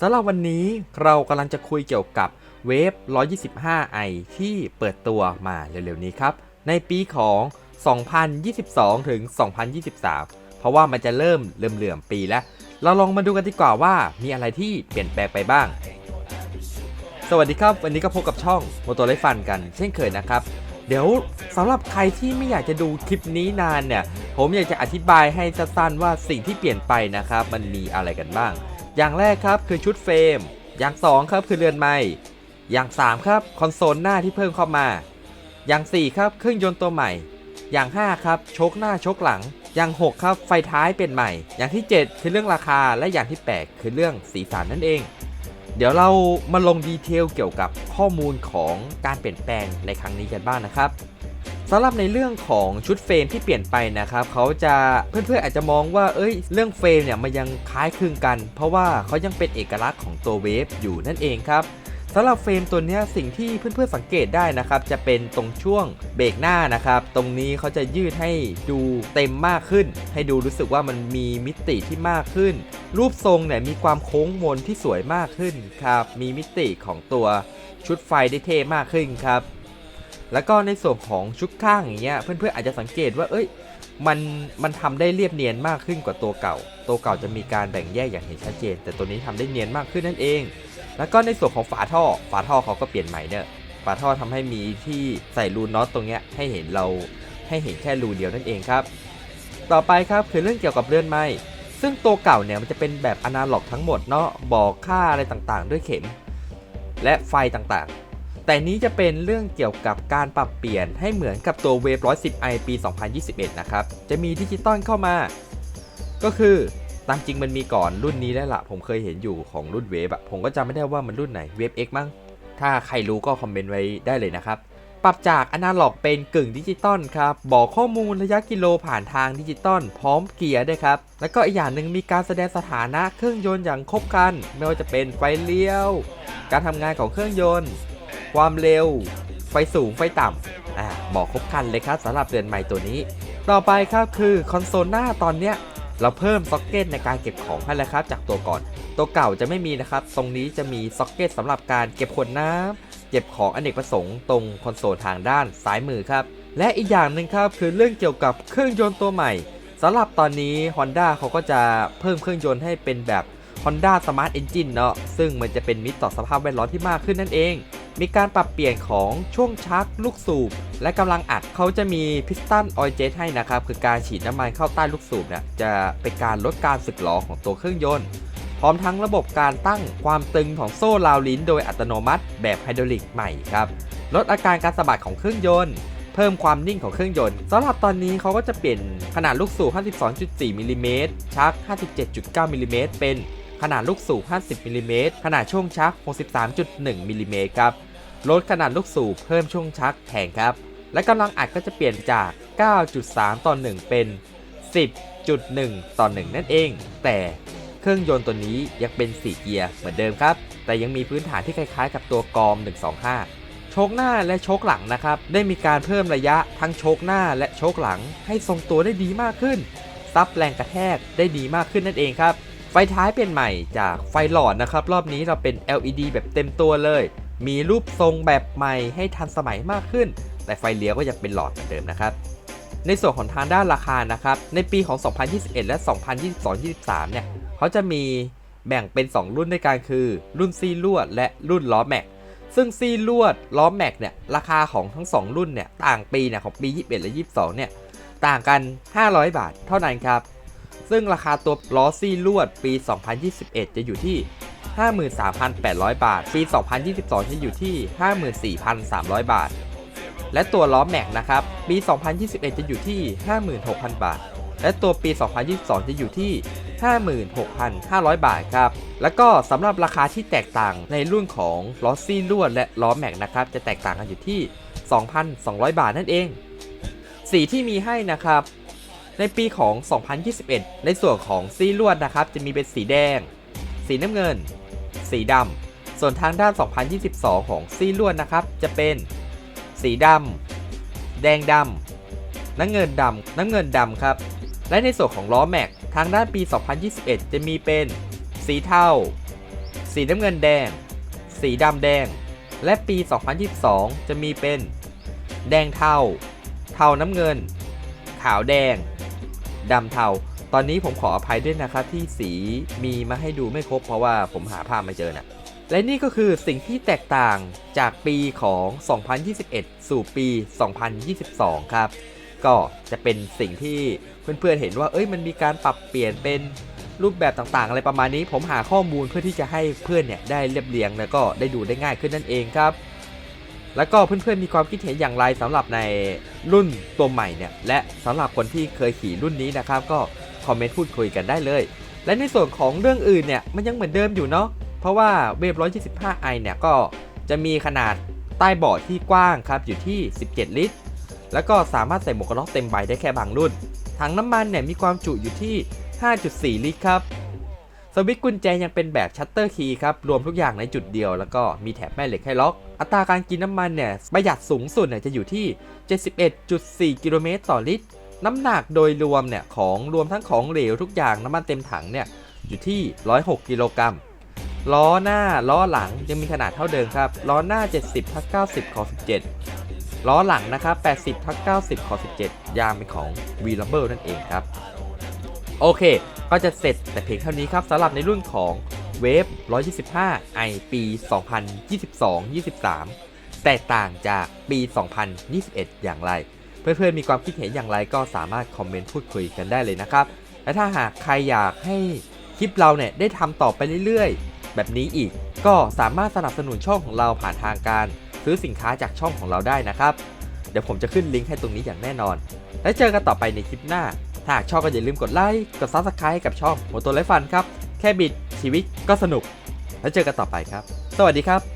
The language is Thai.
สำหรับวันนี้เรากำลังจะคุยเกี่ยวกับเวฟ 125i ที่เปิดตัวมาเร็วๆนี้ครับ ในปีของ 2022 ถึง 2023 เพราะว่ามันจะเริ่มเหลื่อมๆปีแล้ว เราลองมาดูกันดีกว่าว่ามีอะไรที่เปลี่ยนแปลงไปบ้าง สวัสดีครับ วันนี้ก็พบกับช่องโมโตไลฟันกันเช่นเคยนะครับ เดี๋ยวสำหรับใครที่ไม่อยากจะดูคลิปนี้นานเนี่ย ผมอยากจะอธิบายให้สั้นๆว่าสิ่งที่เปลี่ยนไปนะครับ มันมีอะไรกันบ้าง อย่างแรกครับคือชุดเฟรม อย่าง 2 ครับคือเรือนไม้อย่าง 3 ครับคอนโซลหน้าที่เพิ่มเข้ามา อย่าง 4 ครับเครื่องยนต์ตัวใหม่ อย่าง 5 ครับชคหน้าชคหลัง อย่าง 6 ครับไฟท้ายเป็นใหม่ อย่างที่ 7 คือเรื่องราคาและอย่างที่ 8 คือเรื่องสีสันนั่นเอง เดี๋ยวเรามาลงดีเทลเกี่ยวกับข้อมูลของการเปลี่ยนแปลงในครั้งนี้กันบ้างนะครับ สำหรับในเรื่องของชุดเฟรมที่เปลี่ยนไปนะครับเขาจะเพื่อนๆอาจจะมองว่าเอ้ย เรื่องเฟรมเนี่ยมันยังคล้ายคลึงกัน เพราะว่าเขายังเป็นเอกลักษณ์ของตัวเวฟอยู่นั่นเองครับสำหรับเฟรมตัวนี้สิ่งที่เพื่อนๆสังเกตได้นะครับ จะเป็นตรงช่วงเบรกหน้านะครับ ตรงนี้เขาจะยืดให้ดูเต็มมากขึ้น ให้ดูรู้สึกว่ามันมีมิติที่มากขึ้น รูปทรงเนี่ยมีความโค้งมนที่สวยมากขึ้นครับมีมิติของตัวชุดไฟได้เท่มากขึ้นครับ แล้วก็ในส่วนของชุดข้างอย่างเงี้ยเพื่อนๆอาจจะสังเกตว่าเอ้ยมันมันทำได้เรียบเนียนมากขึ้นกว่าตัวเก่า ตัวเก่าจะมีการแบ่งแยกอย่างเห็นชัดเจน แต่ตัวนี้ทำได้เนียนมากขึ้นนั่นเอง แล้วก็ในส่วนของฝาท่อ ฝาท่อเขาก็เปลี่ยนใหม่เนี่ยฝาท่อทำให้มีที่ใส่รูน็อตตรงเนี้ยให้เห็นเราให้เห็นแค่รูเดียวนั่นเองครับ ต่อไปครับคือเรื่องเกี่ยวกับเรือนไม้ซึ่งตัวเก่าเนี่ยมันจะเป็นแบบอนาล็อกทั้งหมดเนาะบอกค่าอะไรต่างๆ ด้วยเข็ม และไฟต่างๆ แต่นี้จะเป็นเรื่องเกี่ยวกับการปรับเปลี่ยนให้เหมือนกับตัวเวฟ 110i ปี 2021 นะครับ จะมีดิจิตอลเข้ามา ก็คือตามจริงมันมีก่อนรุ่นนี้แล้วล่ะผมเคยเห็นอยู่ของรุ่นเวฟอะผมก็จำไม่ได้ว่ามันรุ่นไหนเวฟ X มั้งถ้าใครรู้ก็คอมเมนต์ไว้ได้เลยนะครับ ปรับจากอนาล็อกเป็นกึ่งดิจิตอลครับ บอกข้อมูลระยะกิโลผ่านทางดิจิตอลพร้อมเกียร์ด้วยครับ แล้วก็อีกอย่างหนึ่งมีการแสดงสถานะเครื่องยนต์อย่างครบครันไม่ว่าจะเป็นไฟเลี้ยว การทำงานของเครื่องยนต์ ความเร็ว ไฟสูงไฟต่ำอ่าบอกครบคันเลยครับสำหรับเรือนใหม่ตัวนี้ ต่อไปครับคือคอนโซลหน้าตอนเนี้ยเราเพิ่มซ็อกเก็ตในการเก็บของให้แล้วครับ จากตัวก่อน ตัวเก่าจะไม่มีนะครับ ตรงนี้จะมีซ็อกเก็ตสำหรับการเก็บขวดน้ำเก็บของอเนกประสงค์ตรงคอนโซลทางด้านซ้ายมือครับ และอีกอย่างหนึ่งครับคือเรื่องเกี่ยวกับเครื่องยนต์ตัวใหม่สำหรับตอนนี้ Honda เขาก็จะเพิ่มเครื่องยนต์ให้เป็นแบบ Honda Smart Engine เนาะซึ่งมันจะเป็นมิตรต่อสภาพแวดล้อมที่มากขึ้นนั่นเอง มีการปรับเปลี่ยนของช่วงชักลูกสูบ และกำลังอัดเขาจะมีพิสตันออยเจ t ให้นะครับ คือการฉีดน้ำมันเข้าใต้ลูกสูบเนี่ยจะเป็นการลดการสึกหรอของตัวเครื่องยนต์พร้อมทั้งระบบการตั้งความตึงของโซ่ราวลิ้นโดยอัตโนมัติแบบไฮดรอลิกใหม่ครับลดอาการการสะบัดของเครื่องยนต์ เพิ่มความนิ่งของเครื่องยนต์สำหรับตอนนี้เขาก็จะเปลี่ยนขนาดลูกสูบ 52.4มิลลิเมตรชัก 57.9มิลลิเมตรเป็นขนาดลูกสูบ 50มิลลิเมตรขนาดช่วงชัก 63.1มิลิเมตรครับ ลดขนาดลูกสูบเพิ่มช่วงชักแทนครับ และกำลังอัดก็จะเปลี่ยนจาก 9.3 ต่อ 1 เป็น 10.1 ต่อ 1 นั่นเอง แต่เครื่องยนต์ตัวนี้ยังเป็น 4 เกียร์เหมือนเดิมครับ แต่ยังมีพื้นฐานที่คล้ายๆ กับตัวกอม 125 โชคหน้าและโชคหลังนะครับ ได้มีการเพิ่มระยะทั้งโชคหน้าและโชคหลัง ให้ทรงตัวได้ดีมากขึ้น ซับแรงกระแทกได้ดีมากขึ้นนั่นเองครับไฟท้ายเปลี่ยนใหม่จากไฟหลอดนะครับ รอบนี้เราเป็น LED แบบเต็มตัวเลย มีรูปทรงแบบใหม่ให้ทันสมัยมากขึ้น แต่ไฟเลี้ยวก็ยังเป็นหลอดเหมือนเดิมนะครับ ในส่วนของทางด้านราคานะครับ ในปีของ 2021 และ 2022-23 เนี่ย เขาจะมีแบ่งเป็น 2 รุ่นด้วยกันคือ รุ่นซีลวด และรุ่นล้อแม็ก ซึ่งซีลวดล้อแม็กเนี่ยราคาของทั้ง 2 รุ่นเนี่ยต่างปีเนี่ยของปี 21 และ 22 เนี่ยต่างกัน 500 บาทเท่านั้นครับ ซึ่งราคาตัวล้อซีลวดปี 2021 จะอยู่ที่ 53,800 บาท ปี 2022 จะอยู่ที่ 54,300 บาท และตัวล้อแม็กนะครับ ปี 2021 จะอยู่ที่ 56,000 บาท และตัวปี 2022 จะอยู่ที่56,500 บาทครับ แล้วก็สำหรับราคาที่แตกต่างในรุ่นของล้อซี่ลวดและล้อแม็กนะครับ จะแตกต่างกันอยู่ที่ 2,200 บาทนั่นเอง สีที่มีให้นะครับ ในปีของ 2021 ในส่วนของซีลวดนะครับ จะมีเป็นสีแดง สีน้ำเงิน สีดำ ส่วนทางด้าน 2022 ของซีลวดนะครับ จะเป็น สีดำ แดงดำ น้ำเงินดำ น้ำเงินดำครับ และในส่วนของล้อแม็กทางด้านปี 2021 จะมีเป็น สีเทาสสีน้ำเงินแดง สีดำแดง และปี 2022 จะมีเป็น แดงเทา เทาน้ำเงิน ขาวแดง ดำเทา ตอนนี้ผมขออภัยด้วยนะครับที่สีมีมาให้ดูไม่ครบเพราะว่าผมหาภาพไม่เจอนะและนี่ก็คือสิ่งที่แตกต่างจากปีของ 2021 สู่ปี 2022 ครับ ก็จะเป็นสิ่งที่เพื่อนๆเห็นว่าเอ้ยมันมีการปรับเปลี่ยนเป็นรูปแบบต่างๆ อะไรประมาณนี้ ผมหาข้อมูลเพื่อที่จะให้เพื่อนเนี่ยได้เรียบเรียงแล้วก็ได้ดูได้ง่ายขึ้นนั่นเองครับ แล้วก็เพื่อนๆมีความคิดเห็นอย่างไรสำหรับในรุ่นตัวใหม่เนี่ยและสำหรับคนที่เคยขี่รุ่นนี้นะครับก็คอมเมนต์พูดคุยกันได้เลย และในส่วนของเรื่องอื่นเนี่ยมันยังเหมือนเดิมอยู่เนาะเพราะว่าเวฟ 125i เนี่ยก็จะมีขนาดใต้เบาะที่กว้างครับอยู่ที่ 17 ลิตร แล้วก็สามารถใส่หมวกกันน็อกเต็มใบได้แค่บางรุ่นถังน้ำมันเนี่ยมีความจุอยู่ที่ 5.4 ลิตรครับ สวิตช์กุญแจยังเป็นแบบชัตเตอร์คีย์ครับ รวมทุกอย่างในจุดเดียว แล้วก็มีแถบแม่เหล็กให้ล็อก อัตราการกินน้ำมันเนี่ย ประหยัดสูงสุดเนี่ยจะอยู่ที่ 71.4 กิโลเมตรต่อลิตร น้ำหนักโดยรวมเนี่ย ของรวมทั้งของเหลวทุกอย่างน้ำมันเต็มถังเนี่ยอยู่ที่ 106 กิโลกรัมล้อหน้าล้อหลังยังมีขนาดเท่าเดิมครับ ล้อหน้า 70ทัก90ขอ17 ล้อหลังนะครับ80ทัก90ขอ17 ยางเป็นของ v l a b l e นั่นเองครับ โอเค ก็จะเสร็จแต่เพียงเท่านี้ครับสำหรับในรุ่นของเวฟ125 i ปี 2022-23 แตกต่างจากปี 2021 อย่างไร เพื่อนๆมีความคิดเห็นอย่างไรก็สามารถคอมเมนต์พูดคุยกันได้เลยนะครับ และถ้าหากใครอยากให้คลิปเราเนี่ยได้ทำต่อไปเรื่อยๆ แบบนี้อีกก็สามารถสนับสนุนช่องของเราผ่านทางการซื้อสินค้าจากช่องของเราได้นะครับ เดี๋ยวผมจะขึ้นลิงก์ให้ตรงนี้อย่างแน่นอน แล้วเจอกันต่อไปในคลิปหน้า ถ้าหากชอบก็อย่าลืมกดไลค์ กด Subscribe ให้กับช่องโมโตไลฟันครับ แค่บิดชีวิตก็สนุก แล้วเจอกันต่อไปครับ สวัสดีครับ